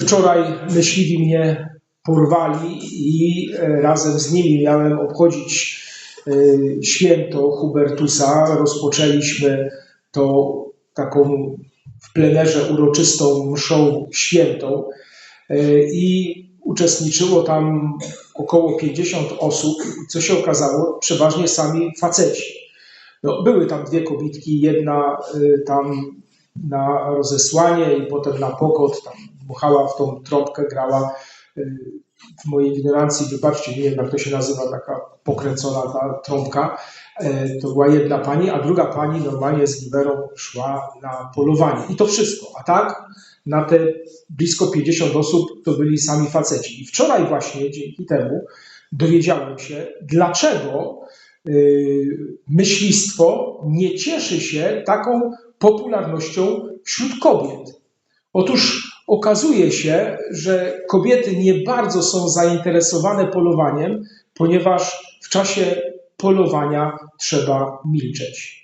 Wczoraj myśliwi mnie porwali i e, razem z nimi miałem obchodzić e, święto Hubertusa. Rozpoczęliśmy to taką w plenerze uroczystą mszą świętą e, i uczestniczyło tam około 50 osób. Co się okazało? Przeważnie sami faceci. No, były tam dwie kobitki, jedna tam na rozesłanie i potem na pokot, tam dmuchała w tą trąbkę, grała w mojej ignorancji, wybaczcie, nie wiem jak to się nazywa, taka pokręcona ta trąbka, e, to była jedna pani, a druga pani normalnie z giwerą szła na polowanie. I to wszystko. A tak na te blisko 50 osób to byli sami faceci. I wczoraj właśnie dzięki temu dowiedziałem się, dlaczego yy, myślistwo nie cieszy się taką popularnością wśród kobiet. Otóż okazuje się, że kobiety nie bardzo są zainteresowane polowaniem, ponieważ w czasie polowania trzeba milczeć.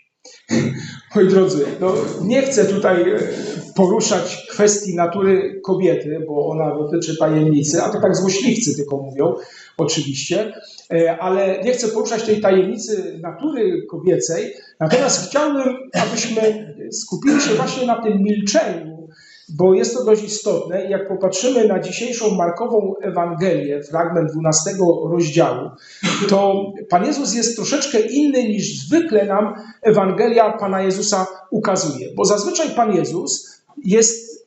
Moi drodzy, no nie chcę tutaj e, poruszać kwestii natury kobiety, bo ona dotyczy tajemnicy, a to tak złośliwcy tylko mówią, oczywiście, e, ale nie chcę poruszać tej tajemnicy natury kobiecej, natomiast chciałbym, abyśmy skupili się właśnie na tym milczeniu, bo jest to dość istotne. Jak popatrzymy na dzisiejszą Markową Ewangelię, fragment 12 rozdziału, to Pan Jezus jest troszeczkę inny niż zwykle nam Ewangelia Pana Jezusa ukazuje. Bo zazwyczaj Pan Jezus jest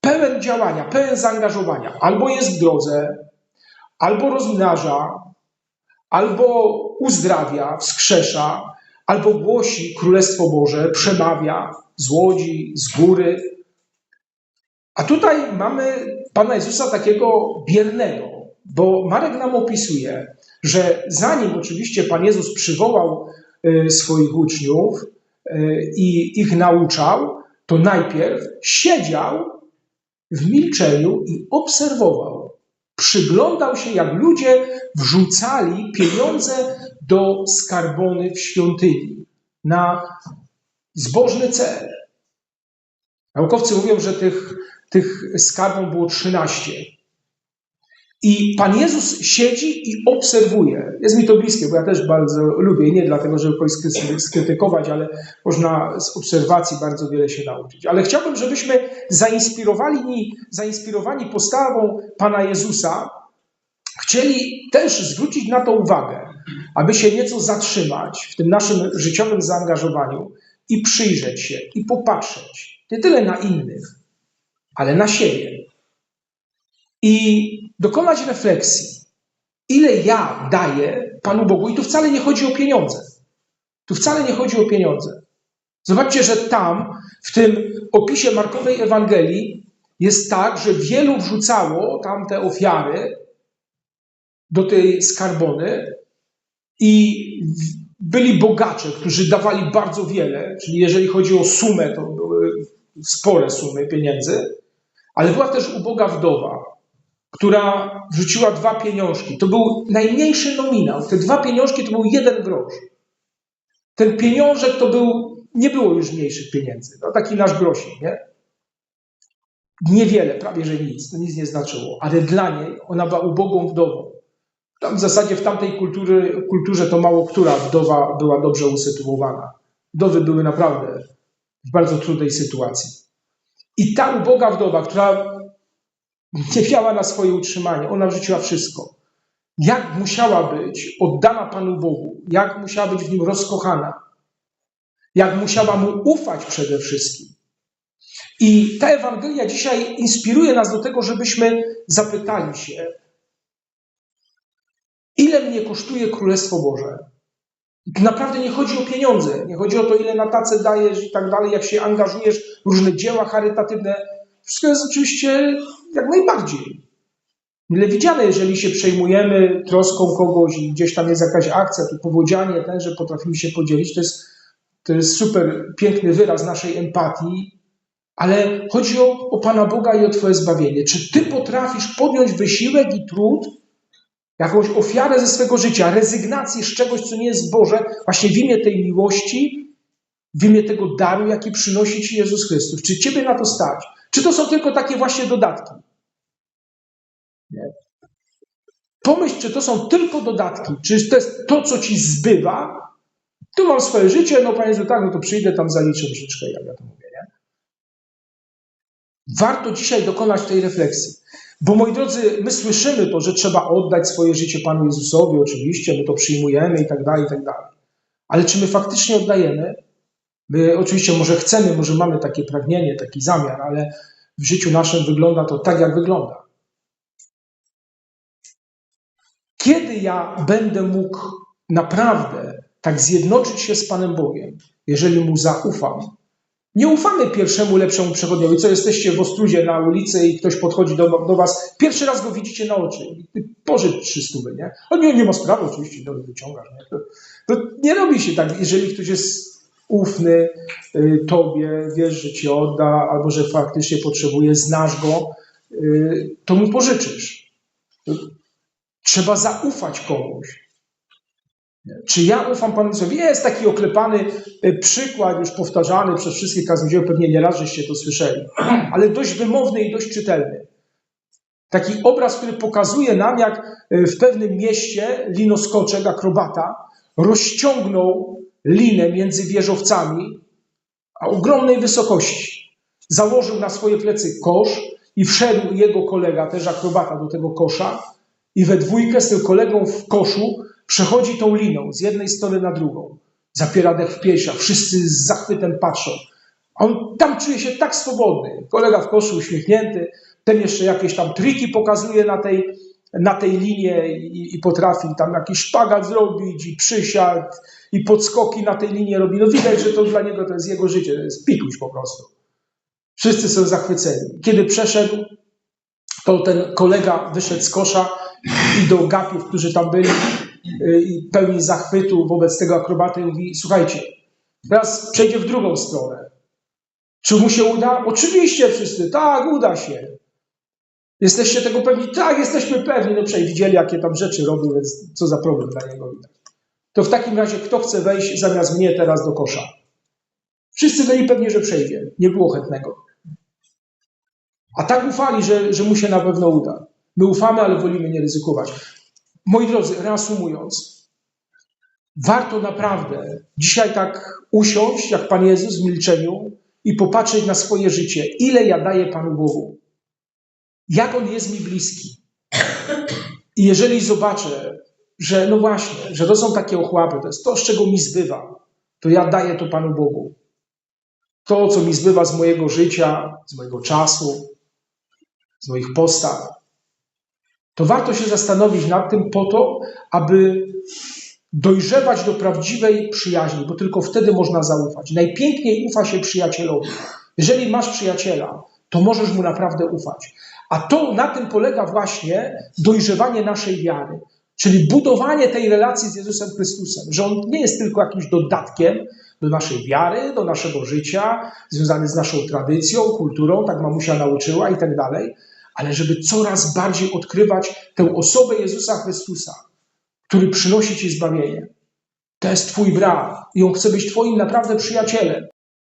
pełen działania, pełen zaangażowania. Albo jest w drodze, albo rozmnaża, albo uzdrawia, wskrzesza, albo głosi Królestwo Boże, przemawia z łodzi, z góry, a tutaj mamy Pana Jezusa takiego biernego, bo Marek nam opisuje, że zanim oczywiście Pan Jezus przywołał y, swoich uczniów y, i ich nauczał, to najpierw siedział w milczeniu i obserwował. Przyglądał się, jak ludzie wrzucali pieniądze do skarbony w świątyni na zbożny cel. Naukowcy mówią, że tych tych skarbów było 13. I Pan Jezus siedzi i obserwuje. Jest mi to bliskie, bo ja też bardzo lubię, nie dlatego, żeby kogoś skrytykować, ale można z obserwacji bardzo wiele się nauczyć. Ale chciałbym, żebyśmy zainspirowani postawą Pana Jezusa, chcieli też zwrócić na to uwagę, aby się nieco zatrzymać w tym naszym życiowym zaangażowaniu i przyjrzeć się, i popatrzeć nie tyle na innych, ale na siebie. I dokonać refleksji, ile ja daję Panu Bogu. I tu wcale nie chodzi o pieniądze. Tu wcale nie chodzi o pieniądze. Zobaczcie, że tam, w tym opisie Markowej Ewangelii, jest tak, że wielu wrzucało tam te ofiary do tej skarbony i byli bogacze, którzy dawali bardzo wiele, czyli jeżeli chodzi o sumę, to były spore sumy pieniędzy, ale była też uboga wdowa, która wrzuciła dwa pieniążki. To był najmniejszy nominał. Te dwa pieniążki to był jeden grosz. Ten pieniążek to był, nie było już mniejszych pieniędzy. No, taki nasz grosik, nie? Niewiele, prawie że nic. To nic nie znaczyło. Ale dla niej ona była ubogą wdową. Tam w zasadzie w tamtej kulturze, kulturze to mało która wdowa była dobrze usytuowana. Wdowy były naprawdę w bardzo trudnej sytuacji. I ta uboga wdowa, która nie miała na swoje utrzymanie, ona wrzuciła wszystko. Jak musiała być oddana Panu Bogu, jak musiała być w nim rozkochana, jak musiała mu ufać przede wszystkim. I ta Ewangelia dzisiaj inspiruje nas do tego, żebyśmy zapytali się, ile mnie kosztuje Królestwo Boże? Naprawdę nie chodzi o pieniądze, nie chodzi o to, ile na tacę dajesz i tak dalej, jak się angażujesz w różne dzieła charytatywne. Wszystko jest oczywiście jak najbardziej. Mile widziane, jeżeli się przejmujemy troską kogoś i gdzieś tam jest jakaś akcja, tu powodzianie, ten, że potrafimy się podzielić, to jest, to jest super piękny wyraz naszej empatii, ale chodzi o, o Pana Boga i o Twoje zbawienie. Czy Ty potrafisz podjąć wysiłek i trud, jakąś ofiarę ze swego życia, rezygnację z czegoś, co nie jest Boże, właśnie w imię tej miłości, w imię tego daru, jaki przynosi Ci Jezus Chrystus. Czy Ciebie na to stać? Czy to są tylko takie właśnie dodatki? Nie? Pomyśl, czy to są tylko dodatki, czy to jest to, co ci zbywa. Tu mam swoje życie, no Panie Jezu, tak, no to przyjdę, tam zaliczę troszeczkę, jak ja to mówię, nie? Warto dzisiaj dokonać tej refleksji. Bo moi drodzy, my słyszymy to, że trzeba oddać swoje życie Panu Jezusowi, oczywiście, my to przyjmujemy i tak dalej, i tak dalej. Ale czy my faktycznie oddajemy? My oczywiście może chcemy, może mamy takie pragnienie, taki zamiar, ale w życiu naszym wygląda to tak, jak wygląda. Kiedy ja będę mógł naprawdę tak zjednoczyć się z Panem Bogiem, jeżeli Mu zaufam? Nie ufamy pierwszemu lepszemu przechodniowi. Co jesteście w Ostrudzie na ulicy i ktoś podchodzi do, do Was, pierwszy raz go widzicie na oczy. Pożycz trzy stówy, nie? On nie, nie ma sprawy, oczywiście, no, wyciągasz. Nie? To, to nie robi się tak, jeżeli ktoś jest ufny y, Tobie, wiesz, że Ci odda, albo że faktycznie potrzebuje, znasz go, y, to mu pożyczysz. Trzeba zaufać komuś. Czy ja ufam Panu Jezusowi? Jest taki oklepany y, przykład, już powtarzany przez wszystkich kaznodziełów, pewnie nieraz żeście to słyszeli, ale dość wymowny i dość czytelny. Taki obraz, który pokazuje nam, jak y, w pewnym mieście linoskoczek, akrobata, rozciągnął linę między wieżowcami a ogromnej wysokości. Założył na swoje plecy kosz i wszedł jego kolega, też akrobata, do tego kosza i we dwójkę z tym kolegą w koszu przechodzi tą liną z jednej strony na drugą. Zapiera dech w piersiach, wszyscy z zachwytem patrzą. On tam czuje się tak swobodny. Kolega w koszu uśmiechnięty, ten jeszcze jakieś tam triki pokazuje na tej, na tej linie i, i potrafi tam jakiś szpagat zrobić i przysiad i podskoki na tej linie robi. No widać, że to dla niego to jest jego życie, to jest pikuś po prostu. Wszyscy są zachwyceni. Kiedy przeszedł, to ten kolega wyszedł z kosza i do gapiów, którzy tam byli, i pełni zachwytu wobec tego akrobaty mówi, słuchajcie, teraz przejdzie w drugą stronę. Czy mu się uda? Oczywiście wszyscy, tak, uda się. Jesteście tego pewni? Tak, jesteśmy pewni. No przecież widzieli, jakie tam rzeczy robił, więc co za problem dla niego. To w takim razie kto chce wejść zamiast mnie teraz do kosza? Wszyscy byli pewni, że przejdzie. Nie było chętnego. A tak ufali, że, że mu się na pewno uda. My ufamy, ale wolimy nie ryzykować. Moi drodzy, reasumując, warto naprawdę dzisiaj tak usiąść, jak Pan Jezus w milczeniu i popatrzeć na swoje życie. Ile ja daję Panu Bogu? Jak On jest mi bliski? I jeżeli zobaczę, że no właśnie, że to są takie ochłapy, to jest to, z czego mi zbywa, to ja daję to Panu Bogu. To, co mi zbywa z mojego życia, z mojego czasu, z moich postaw, to warto się zastanowić nad tym po to, aby dojrzewać do prawdziwej przyjaźni, bo tylko wtedy można zaufać. Najpiękniej ufa się przyjacielowi. Jeżeli masz przyjaciela, to możesz mu naprawdę ufać. A to na tym polega właśnie dojrzewanie naszej wiary, czyli budowanie tej relacji z Jezusem Chrystusem, że on nie jest tylko jakimś dodatkiem do naszej wiary, do naszego życia, związany z naszą tradycją, kulturą, tak mamusia nauczyła i tak dalej, ale żeby coraz bardziej odkrywać tę osobę Jezusa Chrystusa, który przynosi Ci zbawienie. To jest Twój brat i on chce być Twoim naprawdę przyjacielem.